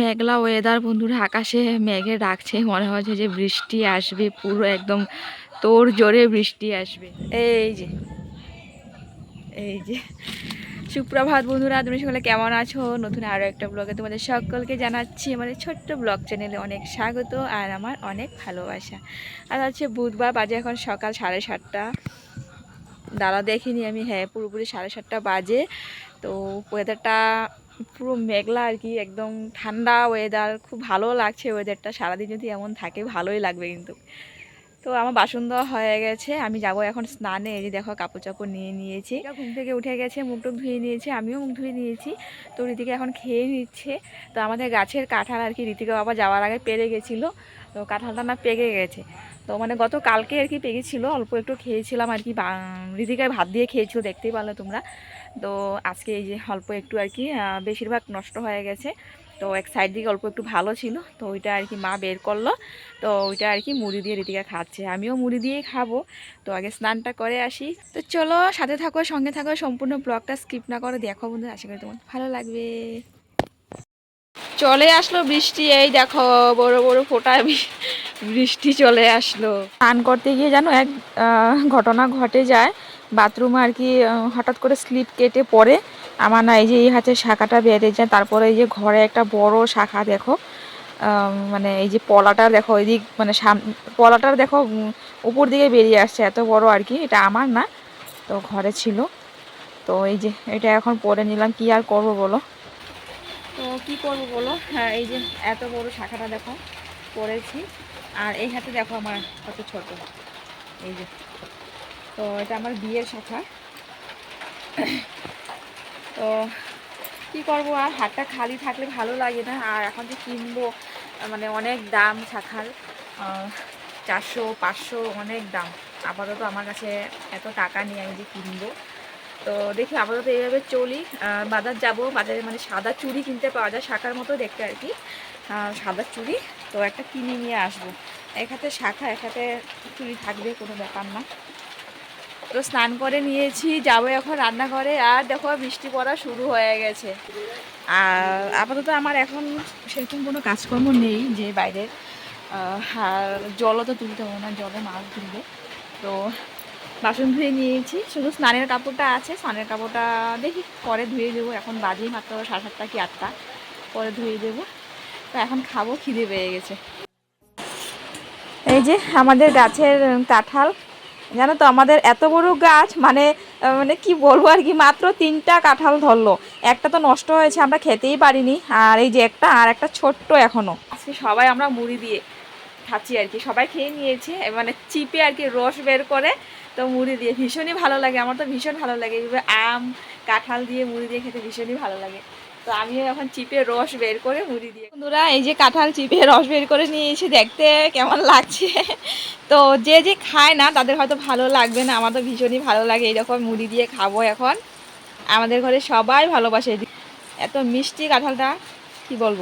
মেঘলা weather বন্ধুরা, আকাশে মেঘে ডাকছে, মনে হচ্ছে যে বৃষ্টি আসবে, পুরো একদম তোর জোরে বৃষ্টি আসবে। এই যে এই যে। সুপ্রভাত বন্ধুরা, তুমি সকলে কেমন আছো? নতুন আরও একটা ব্লগে তোমাদের সকলকে জানাচ্ছি, আমাদের ছোট্ট ব্লগ চ্যানেলে অনেক স্বাগত আর আমার অনেক ভালোবাসা। আর হচ্ছে বুধবার, বাজে এখন সকাল সাড়ে সাতটা। দাদা দেখিনি আমি হ্যাঁ পুরোপুরি সাড়ে সাতটা বাজে। তো ওয়েদারটা পুরো মেঘলা আর কি, একদম ঠান্ডা ওয়েদার খুব ভালো লাগছে ওয়েদারটা সারাদিন যদি এমন থাকে, ভালোই লাগবে কিন্তু। তো আমার বাসন দেওয়া হয়ে গেছে, আমি যাব এখন স্নানে। এই যে দেখো, কাপড় চাপড় নিয়ে নিয়েছি। ঘুম থেকে উঠে গেছে, মুখ টুক ধুয়ে নিয়েছি, আমিও মুখ ধুয়ে নিয়েছি। তো রীতিকা এখন খেয়ে নিচ্ছে। তো আমাদের গাছের কাঁঠাল আর কি, রীতিকা বাবা যাওয়ার আগে পেরে গেছিল। তো কাঁঠালটা না পেকে গেছে। তো মানে গত কালকে আর কি পেকেছিল, অল্প একটু খেয়েছিলাম আর কি। রীতিকায় ভাত দিয়ে খেয়েছিল, দেখতেই পারলে তোমরা। তো আজকে এই যে অল্প একটু আর কি বেশিরভাগ নষ্ট হয়ে গেছে। তো এক সাইড দিকে অল্প একটু ভালো ছিল, তো ওইটা আর কি মা বের করল। তো ওইটা আর কি মুড়ি দিয়ে রীতিকা খাচ্ছে, আমিও মুড়ি দিয়েই খাব। তো আগে স্নানটা করে আসি। তো চলো সাথে থাকো, সঙ্গে থাকো, সম্পূর্ণ ব্লগটা স্কিপ না করে দেখো বন্ধু আশা করি তোমার ভালো লাগবে। চলে আসলো বৃষ্টি, এই দেখো বড় বড় ফোটা বৃষ্টি চলে আসলো। স্নান করতে গিয়ে জানো এক ঘটনা ঘটে যায়। বাথরুমে আর কি হঠাৎ করে স্লিপ কেটে পড়ে। আমার না এই যে এই হাতের শাখাটা বেড়ে যায়, তারপরে এই যে ঘরে একটা বড় শাখা দেখো মানে এই যে পলাটা দেখো, এদিক মানে সাম পলাটার দেখো উপর দিকে বেরিয়ে আসছে, এত বড় আর কি, এটা আমার না, তো ঘরে ছিল। তো এই যে এটা এখন পরে নিলাম, কি আর করব বলো? তো কি করব বলো? হ্যাঁ এই যে এত বড় শাখাটা দেখো, পরেছি। আর এই হাতে দেখো আমার কত ছোট, এই যে। তো এটা আমার বিয়ের শাখা। তো কি করব আর? হাতটা খালি থাকলে ভালো লাগে না। আর এখন যে কিনবো মানে অনেক দাম শাখার। চারশো, পাঁচশো অনেক দাম। আপাতত আমার কাছে এত টাকা নিয়ে আমি যে কিনবো। তো দেখি আপাতত এইভাবে চলি। বাজার যাব। বাজারে মানে সাদা চুড়ি কিনতে পাওয়া যায় শাখার মতো দেখতে আর কি। সাদা চুড়ি। তো একটা কিনে নিয়ে আসব। এক হাতে শাখা, এক হাতে চুড়ি থাকবে, কোনো ব্যাপার না। তো স্নান করে নিয়েছি, যাব এখন রান্নাঘরে। আর দেখো বৃষ্টি পড়া শুরু হয়ে গেছে। আর আপাতত আমার এখন সেরকম কোনো কাজকর্ম নেই যে বাইরের আর জলও তো তুলতে হবে না, জলে মাছ তুলবে তো বাসন ধুয়ে নিয়েছি। শুধু স্নানের কাপড়টা আছে, স্নানের কাপড়টা দেখি পরে ধুয়ে দেবো। এখন বাজেই মাত্র সাড়ে সাতটা কি আটটা, পরে ধুয়ে দেবো। তো এখন খাব, খিদে পেয়ে গেছে। এই যে আমাদের গাছের কাঁঠাল। জানো তো, আমাদের এত বড় গাছ মানে মানে কি বলব আর কি, মাত্র তিনটা কাঁঠাল ধরলো। একটা তো নষ্ট হয়েছে, আমরা খেতেই পারিনি, আর এই যে একটা, আর একটা ছোট্ট এখনও। আজকে সবাই আমরা মুড়ি দিয়ে খাচ্ছি আর কি, সবাই খেয়ে নিয়েছে মানে চিপে আর কি রস বের করে, তো মুড়ি দিয়ে, ভীষণই ভালো লাগে, আমার তো ভীষণ ভালো লাগে আম, কাঁঠাল দিয়ে মুড়ি দিয়ে খেতে ভীষণই ভালো লাগে। তো আমিও এখন চিপে রস বের করে মুড়ি দিয়ে বন্ধুরা, এই যে কাঁঠাল চিপে রস বের করে নিয়েছি দেখতে কেমন লাগছে। তো যে যে খায় না, তাদের হয়তো ভালো লাগবে না। আমার তো ভীষণই ভালো লাগে এইরকম মুড়ি দিয়ে খাব এখন। আমাদের ঘরে সবাই ভালোবাসে এত মিষ্টি কাঁঠালটা, কি বলব?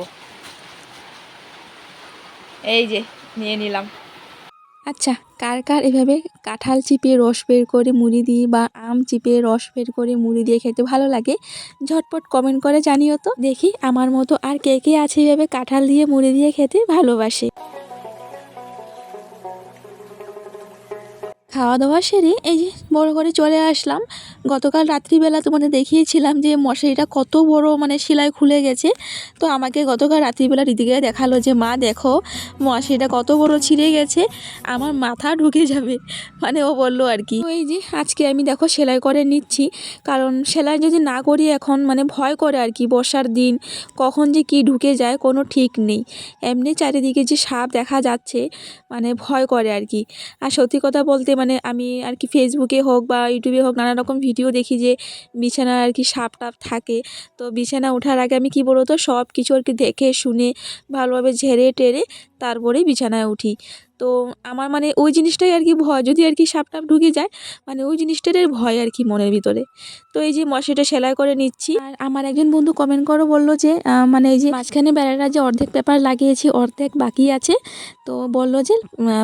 এই যে, নিয়ে নিলাম। আচ্ছা কার কার এভাবে কাঁঠাল চিপে রস বের করে মুড়ি দিয়ে বা আম চিপে রস বের করে মুড়ি দিয়ে খেতে ভালো লাগে? ঝটপট কমেন্ট করে জানিও তো। দেখি আমার মতো আর কে কে আছে এভাবে কাঁঠাল দিয়ে মুড়ি দিয়ে খেতে ভালোবাসে। খাওয়া দাওয়া সেরে এই যে বড় করে চলে আসলাম। গতকাল রাত্রিবেলা তোমাদের দেখিয়েছিলাম যে মশারিটা কত বড় মানে সেলাই খুলে গেছে। তো আমাকে গতকাল রাত্রিবেলা রীতিকে দেখাল যে, মা, দেখো, মশারিটা কত বড় ছিঁড়ে গেছে। আমার মাথা ঢুকে যাবে। মানে ও বলল আর কি। এই যে আজকে আমি দেখো সেলাই করে নিচ্ছি। কারণ সেলাই যদি না করি এখন মানে ভয় করে আর কি বর্ষার দিন। কখন যে কি ঢুকে যায় কোনো ঠিক নেই। এমনি চারিদিকে যে সাপ দেখা যাচ্ছে মানে ভয় করে আর কি। আর সত্যি কথা বলতে মানে আমি আর কি ফেসবুকে হোক বা ইউটিউবে হোক নানা রকম ভিডিও দেখি যে বিছানা আর কি সাপ টাপ থাকে। তো বিছানা ওঠার আগে আমি কি বলতো সব কিছু আর কি দেখে, শুনে ভালোভাবে ঝেড়ে টেরে তারপরেই বিছানায় উঠি। তো আমার মানে ওই জিনিসটাই আর কি ভয়। যদি আর কি সাপ টাপ ঢুকে যায় মানে ওই জিনিসটার ভয় আর কি মনের ভিতরে। তো এই যে মশাটা সেলাই করে নিচ্ছি। আর আমার একজন বন্ধু কমেন্ট করো বলল যে মানে এই যে মাঝখানে বেড়াটা যে অর্ধেক পেপার লাগিয়েছি, অর্ধেক বাকি আছে। তো বলল যে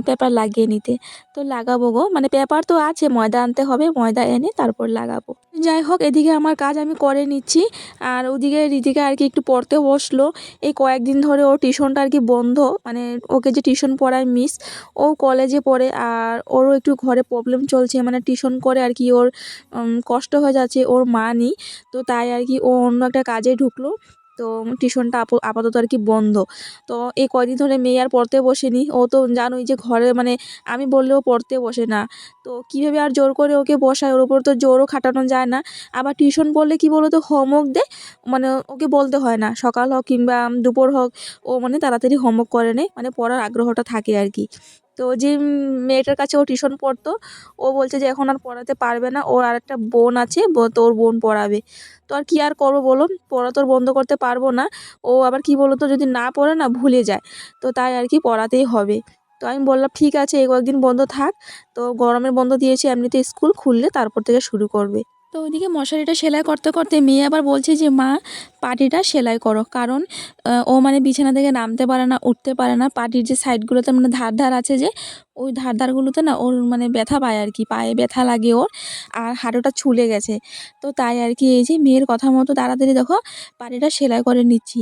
পেপার লাগিয়ে নিতে। তো লাগাবো গো। মানে পেপার তো আছে, ময়দা আনতে হবে, ময়দা এনে তারপর লাগাবো। যাই হোক, এদিকে আমার কাজ আমি করে নিচ্ছি। আর ওদিকে রিদিকা আর কি একটু পড়তে বসল। এই কয়েকদিন ধরে ও টিউশনটা আর কি বন্ধ। মানে ওকে যে টিউশন পড়ায় মিস ও কলেজে পড়ে আর ওরও একটু ঘরে প্রবলেম চলছে মানে টিউশন করে আর কি ওর কষ্ট হয়ে যাচ্ছে, ওর মা নেই। তো তাই আর কি ও অন্য একটা কাজে ঢুকলো। তো টিউশনটা আপ- আপাতত আর কি বন্ধ। তো এই কয়দিন ধরে মেয়ে আর পড়তে বসেনি। ও তো জানোই যে ঘরে মানে আমি বললেও পড়তে বসে না। তো কীভাবে আর জোর করে ওকে বসায়? ওর উপর তো জোরও খাটানো যায় না। আবার টিউশন পড়লে কি বলো তো হোমওয়ার্ক দেয় মানে ওকে বলতে হয় না। সকাল হোক কিংবা দুপুর হোক, ও মানে তাড়াতাড়ি হোমওয়ার্ক করে নেয়। মানে পড়ার আগ্রহটা থাকে আর কি। তো যে মেয়েটার কাছে ও টিউশন পড়তো, ও বলছে যে এখন আর পড়াতে পারবে না, ওর আর একটা বোন আছে, ব- তো ওর বোন পড়াবে। তো আর কি আর করব বলো? পড়া তো আর বন্ধ করতে পারব না। ও আবার কি বলো তো যদি না পড়ে না ভুলে যায়। তো তাই আর কি পড়াতেই হবে। তো আমি বললাম, ঠিক আছে, এই কয়েকদিন বন্ধ থাক। তো গরমের বন্ধ দিয়েছে এমনিতে স্কুল খুললে তারপর থেকে শুরু করবে। তো ওইদিকে মশারিটা সেলাই করতে করতে মেয়ে আবার বলছে যে, মা পাটিটা সেলাই করো। কারণ ও মানে বিছানা থেকে নামতে পারে না, উঠতে পারে না। পাটির যে সাইডগুলোতে মানে ধার ধার আছে যে, ওই ধার ধারগুলোতে না ওর মানে ব্যথা পায় আর কি, পায়ে ব্যথা লাগে ওর আর হাঁটুটা ছুলে গেছে। তো তাই আর কি এই যে মেয়ের কথা মতো তাড়াতাড়ি দেখো পাটিটা সেলাই করে নিচ্ছি।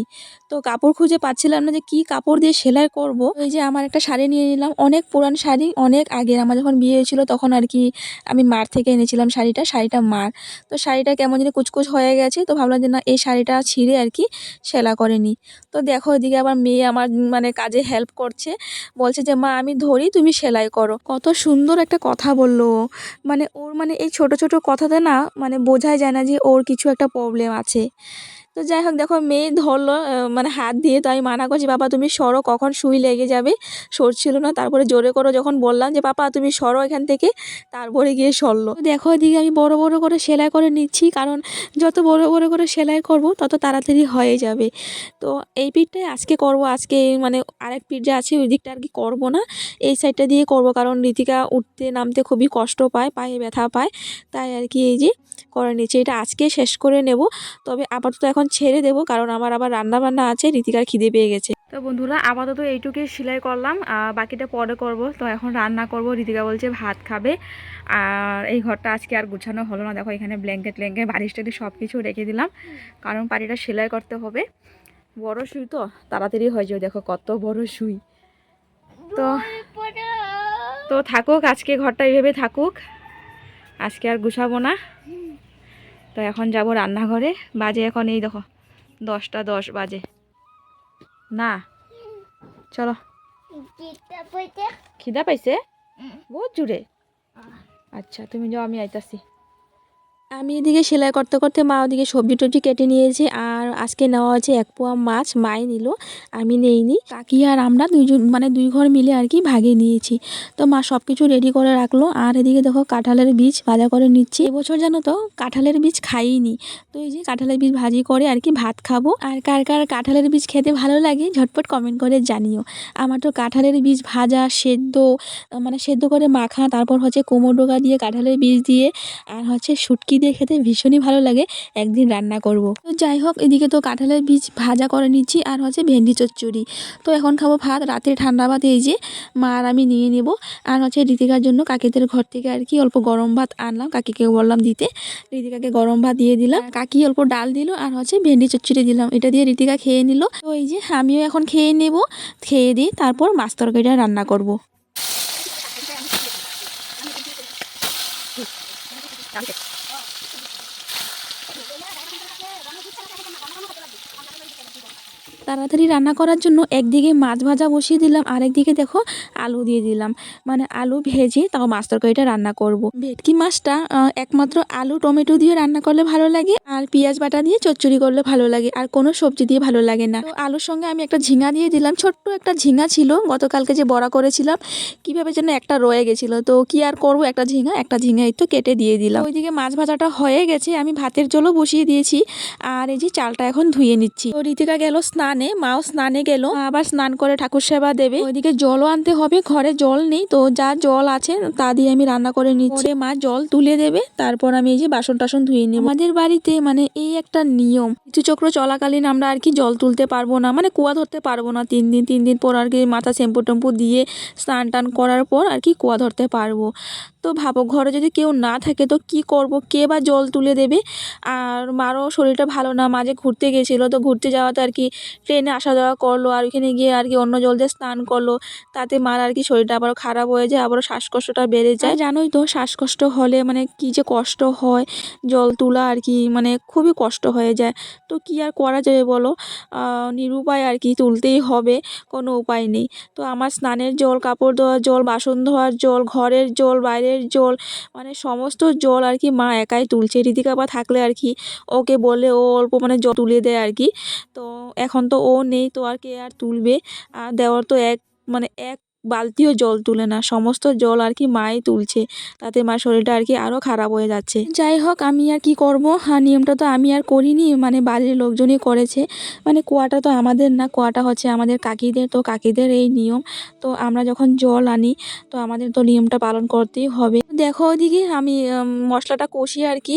তো কাপড় খুঁজে পাচ্ছিলাম না যে কি কাপড় দিয়ে সেলাই করব। এই যে আমার একটা শাড়ি নিয়ে নিলাম, অনেক পুরান শাড়ি, অনেক আগের আমার যখন বিয়ে হয়েছিল তখন আর কি আমি মার থেকে এনেছিলাম শাড়িটা শাড়িটা মার। তো শাড়িটা কেমন যেন কুচকুচ হয়ে গেছে, তো ভাবলাম যে না, এই শাড়িটা ছিঁড়ে আর কি সেলা করে নিই তো দেখো এদিকে আবার মেয়ে আমার মানে কাজে হেল্প করছে। বলছে যে, মা, আমি ধরি, তুমি সেলাই করো। কত সুন্দর একটা কথা বলল মানে ওর মানে এই ছোট ছোট কথাতে না মানে বোঝাই যায় না যে ওর কিছু একটা প্রবলেম আছে। তো যাই হোক দেখো মেয়ে ধরলো মানে হাত দিয়ে তো আমি মানা করছি, বাবা, তুমি সরো, কখন সুই লেগে যাবে? সরছিল না, তারপরে জোরে করো যখন বললাম যে পাপা তুমি সরো এখান থেকে, তারপরে গিয়ে সরলো। দেখো এদিকে আমি বড় বড় করে সেলাই করে নিচ্ছি, কারণ যত বড় বড় করে সেলাই করব, তত তাড়াতাড়ি হয়ে যাবে। তো এই পিঠটাই আজকে করব, আজকে মানে আরেক পিঠ যে আছে, ওই দিকটা আর কি করব না, এই সাইডটা দিয়ে করব, কারণ ঋতিকা উঠতে নামতে খুবই কষ্ট পায়, পায়ে ব্যথা পায়, তাই আর কি এই যে করে নিচ্ছে। এটা আজকে শেষ করে নেব। তবে আপাতত এখন ছেড়ে দেবো কারণ আমার আবার রান্না বান্না আছে ঋতিকার খিদে পেয়ে গেছে। তো বন্ধুরা, আপাতত এইটুকুই সেলাই করলাম। বাকিটা পরে করব। তো এখন রান্না করব। রীতিকা বলছে ভাত খাবে। আর এই ঘরটা আজকে আর গুছানো হলো না। দেখো এখানে ব্ল্যাঙ্কেট ট্ল্যাঙ্কেট বালিশ টালিশ সব কিছু রেখে দিলাম। কারণ পাটিটা সেলাই করতে হবে। বড় সুই তো, তাড়াতাড়ি হয়ে যাবে। দেখো কত বড় সুই। তো তো থাকুক, আজকে ঘরটা এইভাবে থাকুক। আজকে আর গুছাবো না। তো এখন যাব রান্নাঘরে। বাজে এখন এই দেখো দশটা দশ বাজে। না চলো। খিদা পাইছে? বহুত জুড়ে আচ্ছা তুমি যাও আমি আইতাছি। আমি এদিকে সেলাই করতে করতে মা ওদিকে সবজি টবজি কেটে নিয়েছে আর আজকে নেওয়া হয়েছে এক পোয়া মাছ, মাই নিল, আমি নেইনি। কাকি আর আমরা দুইজন মানে দুই ঘর মিলে আর কি ভাগে নিয়েছি। তো মা সব কিছু রেডি করে রাখল আর এদিকে দেখো কাঁঠালের বীজ ভাজা করে নিচ্ছি। এবছর জানো তো কাঁঠালের বীজ খাইনি। তো এই যে কাঁঠালের বীজ ভাজি করে আর কি ভাত খাব। আর কার কার কাঁঠালের বীজ খেতে ভালো লাগে ঝটপট কমেন্ট করে জানিও। আমার তো কাঁঠালের বীজ ভাজা, সেদ্ধ মানে সেদ্ধ করে মাখা, তারপর হচ্ছে কোমর ডোকা দিয়ে কাঁঠালের বীজ দিয়ে, আর হচ্ছে শুটকি দিয়ে খেতে ভীষণই ভালো লাগে, একদিন রান্না করব। তো যাই হোক, এদিকে তো কাঁঠালের বীজ ভাজা করে নিচ্ছি আর হচ্ছে ভেন্ডি চচ্চড়ি। তো এখন খাব ভাত রাতে ঠান্ডা ভাত এই যে মা আর আমি নিয়ে নেব। আর হচ্ছে ঋতিকার জন্য কাকিদের ঘর থেকে আর কি অল্প গরম ভাত আনলাম কাকিকে বললাম দিতে। ঋতিকাকে গরম ভাত দিয়ে দিলাম। কাকি অল্প ডাল দিল আর হচ্ছে ভেন্ডি চচ্চড়ি দিলাম। এটা দিয়ে ঋতিকা খেয়ে নিল। তো এই যে আমিও এখন খেয়ে নেব, খেয়ে দিয়ে তারপর মাছ তরকারিটা রান্না করব। তাড়াতাড়ি রান্না করার জন্য একদিকে মাছ ভাজা বসিয়ে দিলাম আর একদিকে দেখো আলু দিয়ে দিলাম। মানে আলু ভেজে তাও মাছ তরকারিটা রান্না করব। ভেটকি মাছটা একমাত্র আলু, টমেটো দিয়ে রান্না করলে ভালো লাগে আর পেঁয়াজ বাটা দিয়ে চচ্চড়ি করলে ভালো লাগে আর কোনো সবজি দিয়ে ভালো লাগে না। আলুর সঙ্গে আমি একটা ঝিঙা দিয়ে দিলাম। ছোট্ট একটা ঝিঙা ছিল, গতকালকে যে বড়া করেছিলাম, কীভাবে যেন একটা রয়ে গেছিল। তো কি আর করব একটা ঝিঙা একটা ঝিঙা তো কেটে দিয়ে দিলাম। ওইদিকে মাছ ভাজাটা হয়ে গেছে, আমি ভাতের জলও বসিয়ে দিয়েছি আর এই যে চালটা এখন ধুয়ে নিচ্ছি। তো ঋতিকা গেল স্নানে স্নানে মাও স্নানে গেল। আবার স্নান করে ঠাকুর সেবা দেবে। ওইদিকে জলও আনতে হবে, ঘরে জল নেই। তো যা জল আছে, তা দিয়ে আমি রান্না করে নিচ্ছি। মা জল তুলে দেবে, তারপর আমি এই যে বাসন টাসন ধুয়ে নিই আমাদের বাড়িতে মানে এই একটা নিয়ম কিছু চক্র চলাকালীন আমরা আর কি জল তুলতে পারব না মানে কুয়া ধরতে পারব না। তিন দিন তিন দিন পর আর কি মাথা শ্যাম্পু ট্যাম্পু দিয়ে স্নান টান করার পর আর কি কুয়া ধরতে পারব। তো ভাবো, ঘরে যদি কেউ না থাকে তো কি করব? কে বা জল তুলে দেবে? আর মারও শরীরটা ভালো না, মাঝে ঘুরতে গেছিল তো ঘুরতে যাওয়াতে আর কি ট্রেনে আসা যাওয়া করল আর ওইখানে গিয়ে আর কি অন্য জল দিয়ে স্নান করল। তাতে মার আর কি শরীরটা আবারও খারাপ হয়ে যায়, আবারও শ্বাসকষ্টটা বেড়ে যায়। জানোই তো শ্বাসকষ্ট হলে মানে কি যে কষ্ট হয়, জল তোলা আর কি মানে খুবই কষ্ট হয়ে যায়। তো কি আর করা যাবে বলো? নিরুপায় আর কি তুলতেই হবে, কোনো উপায় নেই। তো আমার স্নানের জল, কাপড় ধোয়ার জল, বাসন ধোয়ার জল, ঘরের জল, বাইরের জল মানে সমস্ত জল আর কি মা একাই তুলছে। ঋতিকা বা থাকলে আর কি ওকে বলে ও অল্প মানে জল তুলে দেয় আর কি। তো এখন তো ও নেই, তো আর কে আর তুলবে? আর দেওয়ার তো এক মানে এক বালতিও জল তুলে না, সমস্ত জল আর কি মাই তুলছে। তাতে মার শরীরটা আর কি আরও খারাপ হয়ে যাচ্ছে। যাই হোক, আমি আর কি করব? হ্যাঁ নিয়মটা তো আমি আর করিনি মানে বাড়ির লোকজনই করেছে। মানে কুয়াটা তো আমাদের না, কুয়াটা হচ্ছে আমাদের কাকিদের। তো কাকিদের এই নিয়ম। তো আমরা যখন জল আনি, তো আমাদের তো নিয়মটা পালন করতেই হবে। দেখো ওদিকে আমি মশলাটা কষিয়ে আর কি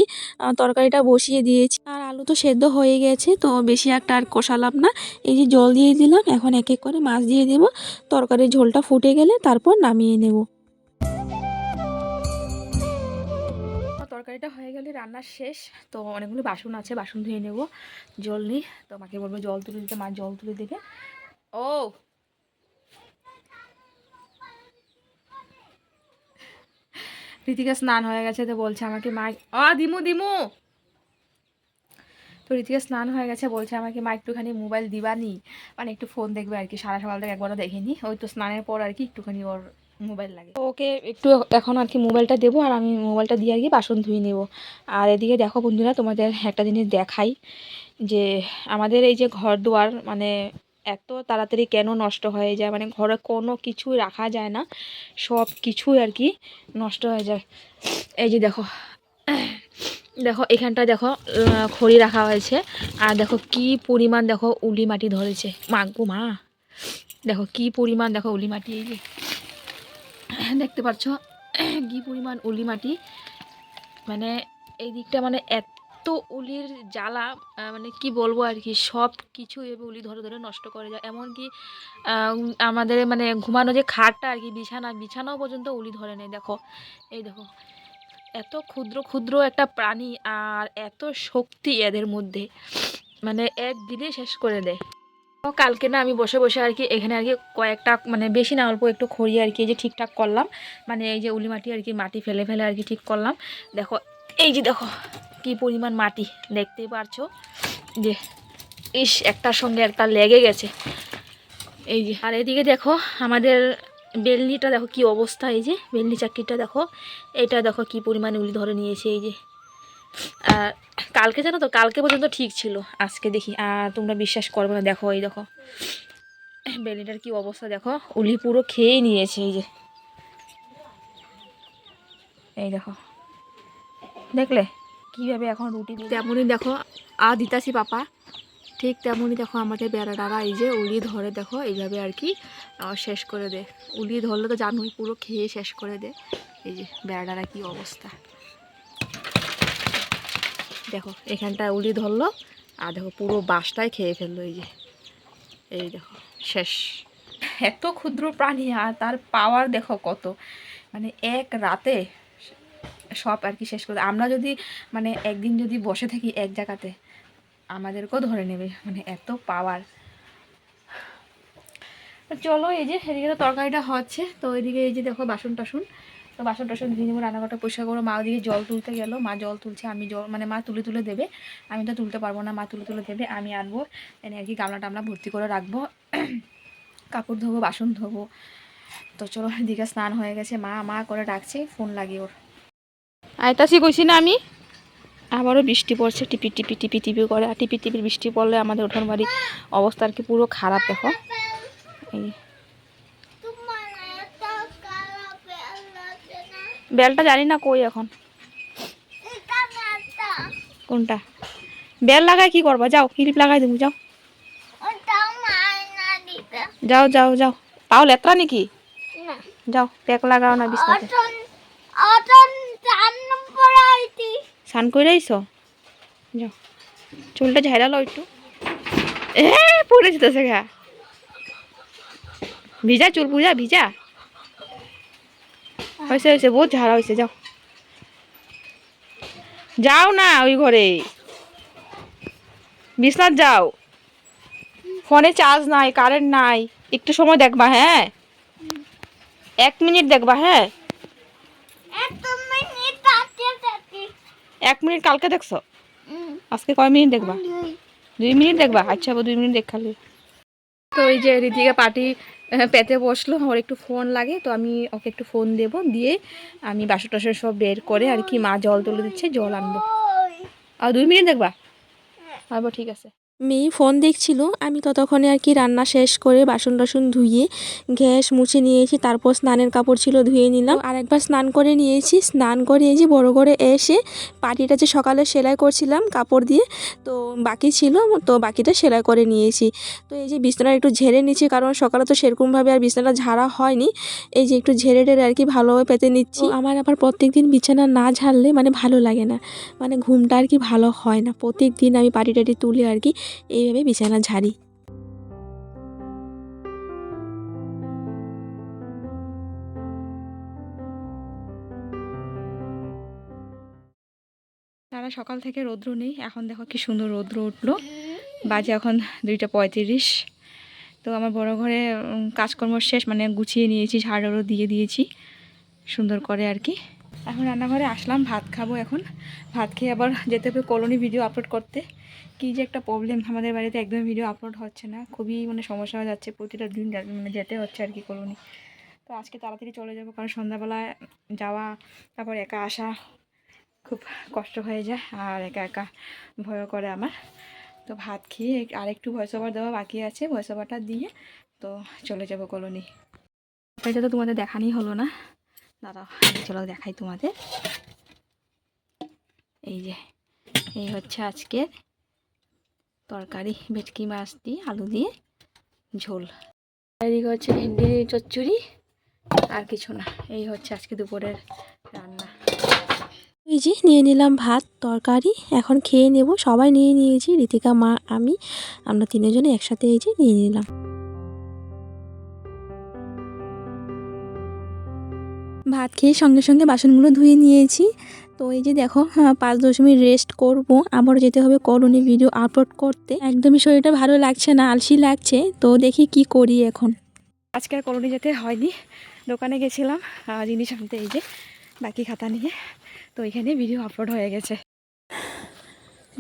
তরকারিটা বসিয়ে দিয়েছি। আর আলু তো সেদ্ধ হয়ে গেছে, তো বেশি একটা আর কষালাম না। এই যে জল দিয়ে দিলাম, এখন এক এক করে মাছ দিয়ে দেবো। তরকারির ঝোলটা ফুটে গেলে তারপর নামিয়ে নেব। তরকারিটা হয়ে গেলে রান্না শেষ। তো অনেকগুলো বাসন আছে, বাসন ধুয়ে নেব। জল নেই। তো মাকে বলব জল তুলে দিতে, মা জল তুলে দেবে। ও! রীতিকা স্নান হয়ে গেছে তো বলছে আমাকে, মা অ দিমু দিমু! তো রীতিকা স্নান হয়ে গেছে, বলছে আমাকে, মা, একটুখানি মোবাইল দিবানি মানে একটু ফোন দেখবে আর কি, সারা সকাল থেকে একবারও দেখেনি। ওই তো স্নানের পর আর কি একটুখানি ওর মোবাইল লাগে। ওকে একটু এখন আর কি মোবাইলটা দেবো আর আমি মোবাইলটা দিয়ে আর কি বাসন ধুয়ে নেব। আর এদিকে দেখো বন্ধুরা, তোমাদের একটা জিনিস দেখাই, যে আমাদের এই যে ঘর দুয়ার মানে এত তাড়াতাড়ি কেন নষ্ট হয়ে যায়? মানে ঘরে কোনো কিছুই রাখা যায় না, সব কিছুই আর কি নষ্ট হয়ে যায়। এই যে দেখো দেখো এখানটা দেখো খড়ি রাখা হয়েছে। আর দেখো, কি পরিমাণ দেখো উলি মাটি ধরেছে। মা গো মা। দেখো, কি পরিমাণ দেখো উলি মাটি, এই যে। দেখতে পাচ্ছ, কি পরিমাণ উলি মাটি। মানে এই দিকটা মানে এত উলির জ্বালা মানে কি বলব আর কি, সব কিছু এভাবে উলি ধরে ধরে নষ্ট করে যায়। এমনকি আমাদের মানে ঘুমানো যে খাটটা আর কি, বিছানা, বিছানাও পর্যন্ত উলি ধরে নেই দেখো। এই দেখো এত ক্ষুদ্র ক্ষুদ্র একটা প্রাণী আর এত শক্তি এদের মধ্যে। মানে এক দিনে শেষ করে দেয়। কালকে না আমি বসে বসে আর কি এখানে আর কি কয়েকটা মানে বেশি না, অল্প একটু খড়ি আর কি এই যে ঠিকঠাক করলাম। মানে এই যে উলি মাটি আর কি মাটি ফেলে ফেলে আর কি ঠিক করলাম। দেখো, এই যে দেখো কি পরিমাণ মাটি, দেখতেই পারছ? যে ইস, একটার সঙ্গে একটা লেগে গেছে। এই যে, আর এদিকে দেখো আমাদের বেলনিটা দেখো কি অবস্থা, এই যে বেলনি চাকরিটা দেখো, এটা দেখো কি পরিমাণে উলি ধরে নিয়েছে, এই যে। আর কালকে জানো তো, কালকে পর্যন্ত ঠিক ছিল, আজকে দেখি, আর তোমরা বিশ্বাস করবে না, দেখো এই দেখো। বেলনিটার কি অবস্থা দেখো, উলি পুরো খেয়ে নিয়েছে, এই যে। এই দেখো। দেখলে? কীভাবে এখন রুটি তেমনই দেখো আ দিতাছি পাপা ঠিক তেমনই দেখো আমাদের বেড়াটারা এই যে উলি ধরে দেখো, এইভাবে আর কি শেষ করে দে উলি ধরলে তো জানোই পুরো খেয়ে শেষ করে দে এই যে বেড়াটারা কি অবস্থা। দেখো, এখানটা উলি ধরলো, আর দেখো পুরো বাঁশটাই খেয়ে ফেলল এই যে। এই দেখো, শেষ। এত ক্ষুদ্র প্রাণী, আর তার পাওয়ার দেখো কত। মানে এক রাতে সব আর কি শেষ করে। আমরা যদি মানে একদিন যদি বসে থাকি এক জায়গাতে আমাদেরকেও ধরে নেবে মানে এত পাওয়ার চলো এই যে, এদিকে তো তরকারিটা হচ্ছে, তো এদিকে এই যে দেখো বাসন টাসন। তো বাসন টাসন ধুয়ে নেব, রান্নাঘরটা পরিষ্কার করব। মা ওদিকে জল তুলতে গেলো, মা জল তুলছে, আমি জল মানে মা তুলে তুলে দেবে। আমি তো তুলতে পারব না, মা তুলে তুলে দেবে, আমি আনব। এনে আর কি গামলা টামলা ভর্তি করে রাখব। কাপড় ধোবো, বাসন ধোবো। তো চলো এদিকে স্নান হয়ে গেছে, মা মা করে ডাকছে, ফোন লাগিয়ে ওর। আয়তাসি কইছি না আমি? আবারও বৃষ্টি পড়ছে টিপি টিপি টিপি টিপি করে। আর টিপি টিপি বৃষ্টি পড়লে আমাদের উঠান বাড়ি অবস্থা আর কি পুরো খারাপ দেখো। এই বেলটা জানি না কই এখন। কোনটা? বেল লাগায় কি করবা? যাও ক্লিপ লাগাই দেবো যাও। যাও যাও যাও। পাও লেত্রা নাকি? যাও প্যাক লাগাও না বিছনাতে। স্নান করে আইসো? চুলটা ঝাইরা লো একটু। এ, পড়ে যেতেছে গা। ভিজা চুল পূজা ভিজা? হয়েছে হয়েছে বহুত ঝাড়া হয়েছে যাও। যাও না ওই ঘরে। বিছনাথ যাও। ফোনে চার্জ নাই, কারেন্ট নাই। একটু সময় দেখবা হ্যাঁ? এক মিনিট দেখবা হ্যাঁ এত মিনিট তাতে তাতে এক মিনিট কালকে দেখছ? আজকে কয় মিনিট দেখবা? দুই মিনিট দেখবা? আচ্ছা দুই মিনিট দেখালি তো ওই যে ঋতিকা পার্টি পেতে বসল ওর একটু ফোন লাগে তো আমি ওকে একটু ফোন দেব দিয়ে আমি বাসন টাসন সব বের করে আর কি মা জল তুলে দিচ্ছে জল আনব। আর দুই মিনিট দেখবা? আবার ঠিক আছে। মেয়ে ফোন দেখছিল, আমি ততক্ষণে আর কি রান্না শেষ করে বাসন টাসন ধুয়ে গ্যাস মুছে নিয়েছি, তারপর স্নানের কাপড় ছিল ধুয়ে নিলাম। আর একবার স্নান করে নিয়েছি, স্নান করে যে বড় করে এসে পাটিটা যে সকালে সেলাই করছিলাম কাপড় দিয়ে, তো বাকি ছিল, তো বাকিটা সেলাই করে নিয়েছি। তো এই যে বিছানা একটু ঝেড়ে নিচ্ছি, কারণ সকালে তো সেরকমভাবে আর বিছানা ঝাড়া হয়নি। এই যে একটু ঝেড়ে টেড়ে আর কি ভালোভাবে পেতে নিচ্ছি। আমার আবার প্রত্যেক দিন বিছানা না ঝাড়লে মানে ভালো লাগে না। মানে ঘুমটা আর কি ভালো হয় না। প্রত্যেক দিন আমি পাটি টাটি তুলে আর কি এইভাবে বিছানা ঝাড়ি। তারা সকাল থেকে রৌদ্র নেই, এখন দেখো কি সুন্দর রৌদ্র উঠল। বাজে এখন দুইটা পঁয়ত্রিশ। তো আমার বড় ঘরে কাজকর্ম শেষ মানে গুছিয়ে নিয়েছি ঝাড়ারও দিয়ে দিয়েছি, সুন্দর করে আর কি। এখন রান্নাঘরে আসলাম, ভাত খাব এখন। ভাত খেয়ে আবার যেতে হবে কলোনি ভিডিও আপলোড করতে। কী যে একটা প্রবলেম আমাদের বাড়িতে একদম ভিডিও আপলোড হচ্ছে না। খুবই মানে সমস্যা হয়ে যাচ্ছে, প্রতিটা দিন মানে যেতে হচ্ছে আর কি কলোনি তো আজকে তাড়াতাড়ি চলে যাব, কারণ সন্ধ্যাবেলায় যাওয়া, তারপর একা আসা খুব কষ্ট হয়ে যায়, আর একা একা ভয় করে আমার। তো ভাত খেয়ে আর একটু ভয়েস ওভার দেওয়া বাকি আছে ভয়েস ওভারটা দিয়ে তো চলে যাব কলোনি এটা তো তোমাদের দেখানি হলো না। দাদা চলো দেখাই তোমাদের। এই যে, এই হচ্ছে আজকের তরকারি, ভেটকি মাছ দিয়ে, আলু দিয়ে, ঝোল। এদিকে হচ্ছে ভেন্ডি, চচ্চড়ি, আর কিছু না। এই হচ্ছে আজকে দুপুরের রান্না। এই যে নিয়ে নিলাম ভাত, তরকারি, এখন খেয়ে নেব। সবাই নিয়ে নিয়েছি ঋতিকা মা, আমি, আমরা তিনজনে একসাথে এই যে নিয়ে নিলাম। ভাত খেয়ে সঙ্গে সঙ্গে বাসনগুলো ধুয়ে নিয়েছি। তো এই যে দেখো হ্যাঁ, পাঁচ দশ মিনিট রেস্ট করব। আবার যেতে হবে করণী ভিডিও আপলোড করতে। একদমই শরীরটা ভালো লাগছে না আলসি লাগছে। তো দেখি কি করি এখন। আজকে আর কলোনি যেতে হয়নি। দোকানে গেছিলাম জিনিস আনতে এই যে বাকি খাতা নিয়ে। তো এখানে ভিডিও আপলোড হয়ে গেছে।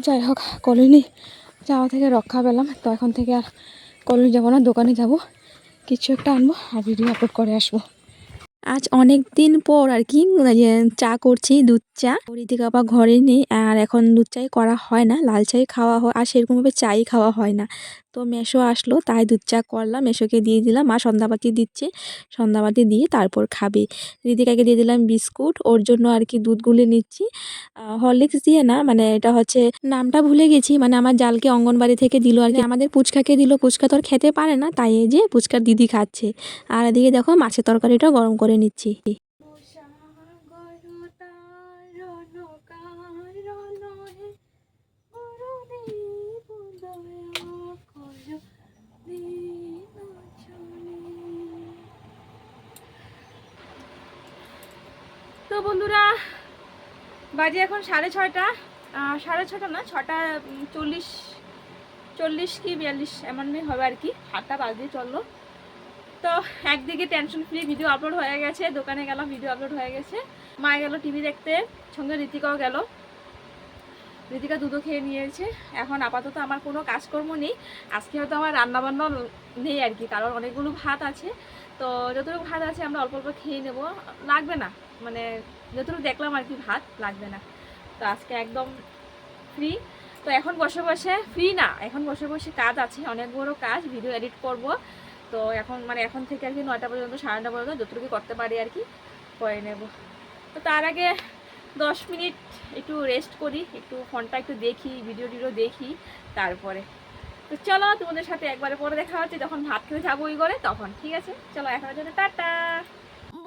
যাই হোক কলোনি যাওয়া থেকে রক্ষা পেলাম। তো এখন থেকে আর কলোনি যাব না দোকানে যাব। কিছু একটা আনব আর ভিডিও আপলোড করে আসব। আজ অনেক দিন পর আর কি চা করছি, দুধ চা। ঋতিকা বা ঘরে নেই আর এখন দুধ চাই করা হয় না, লাল চাই খাওয়া হয়, আর সেরকমভাবে চাই খাওয়া হয় না। তো মেশো আসলো, তাই দুধ চা করলাম, মেশোকে দিয়ে দিলাম, মা সন্ধ্যাবাতি দিচ্ছে, সন্ধ্যাবাতি দিয়ে তারপর খাবে। ঋতিকাকে দিয়ে দিলাম বিস্কুট, ওর জন্য আর কি দুধ গুলে নিচ্ছি হরলিক্স দিয়ে না মানে এটা হচ্ছে, নামটা ভুলে গেছি মানে আমার জালকে অঙ্গনবাড়ি থেকে দিল আর কি। আমাদের পুচকাকে দিল, পুচকা তো আর খেতে পারে না, তাই যে পুচকার দিদি খাচ্ছে। আর এদিকে দেখো মাছের তরকারিটা গরম করে নিচ্ছি। তো বন্ধুরা, বাজে এখন সাড়ে ছয়টা। সাড়ে ছটা না, ছটা চল্লিশ চল্লিশ কি বিয়াল্লিশ, এমনই হবে আর কি। হাতটা বাজ চলল তো একদিকে টেনশন ফ্রি ভিডিও আপলোড হয়ে গেছে, দোকানে গেলাম ভিডিও আপলোড হয়ে গেছে। মা গেল টিভি দেখতে, সঙ্গে ঋতিকাও গেল। ঋতিকা দুধও খেয়ে নিয়েছে। এখন আপাতত আমার কোনো কাজকর্ম নেই। আজকে হয়তো আমার রান্নাবান্না নেই আর কি, কারণ অনেকগুলো ভাত আছে। তো যতটুকু ভাত আছে আমরা অল্প অল্প খেয়ে নেব। লাগবে না। মানে যতটুকু দেখলাম আর কি, ভাত লাগবে না। তো আজকে একদম ফ্রি তো এখন বসে বসে ফ্রি না, এখন বসে বসে কাজ আছে, অনেক বড় কাজ ভিডিও এডিট করব। তো এখন মানে এখন থেকে আর কি নয়টা পর্যন্ত, সাড়ে নটা পর্যন্ত যতটুকু করতে পারি আর কি, করে নেব। তো তার আগে দশ মিনিট একটু রেস্ট করি, একটু ফোনটা একটু দেখি ভিডিও টিডিও দেখি, তারপরে। তো চলো তোমাদের সাথে একবারে পরে দেখা হচ্ছে, যখন ভাত খেতে যাব ওই করে তখন। ঠিক আছে? চলো এখনের জন্য টাটা!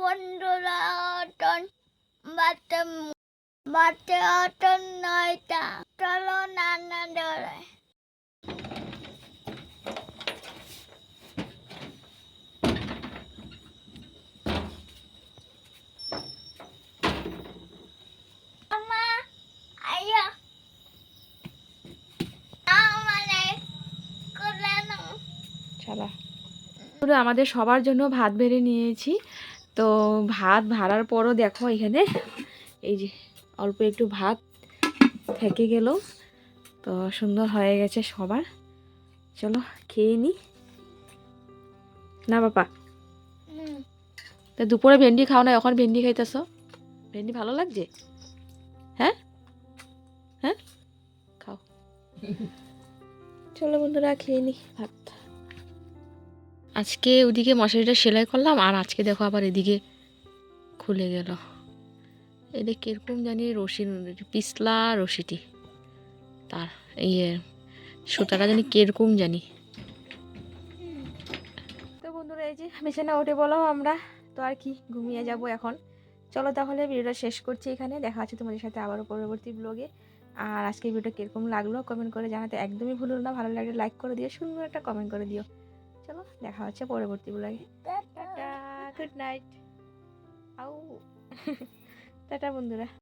বন্ধুরা অটন বাতে বাতে অটন নয়টা চলো নানা ধরে নাও আমাদের সবার জন্য ভাত বেড়ে নিয়েছি। তো ভাত ভাড়ার পরও দেখো এখানে। এই যে অল্প একটু ভাত থেকে গেল। তো সুন্দর হয়ে গেছে সবার। চলো খেয়ে নি। না বাবা। হুম। তা দুপুরে ভেন্ডি খাও না এখন ভেন্ডি খাইতেছ? ভেন্ডি ভালো লাগছে? হ্যাঁ? হ্যাঁ? খাও। চলো বন্ধুরা খেয়ে নি ভাত। আজকে ওদিকে মশারিটা সেলাই করলাম, আর আজকে দেখো আবার এদিকে খুলে গেল। এটা কীরকম জানি রশি পিছলা রশিটি। তার ইয়ে সুতাটা জানি কীরকম জানি। তো বন্ধুরা, এই যে বিছানা উঠে বলো আমরা, তো আর কি ঘুমিয়ে যাব এখন। চলো তাহলে ভিডিওটা শেষ করছি এখানে, দেখা হচ্ছে তোমাদের সাথে আবারও পরবর্তী ব্লগে আর আজকে ভিডিওটা কীরকম লাগল কমেন্ট করে জানাতে একদমই ভুলো না, ভালো লাগলে লাইক করে দিও, সুন্দর একটা কমেন্ট করে দিও। চলো দেখা হচ্ছে পরবর্তী ব্লগে টাটা গুড নাইট আউ টাটা বন্ধুরা।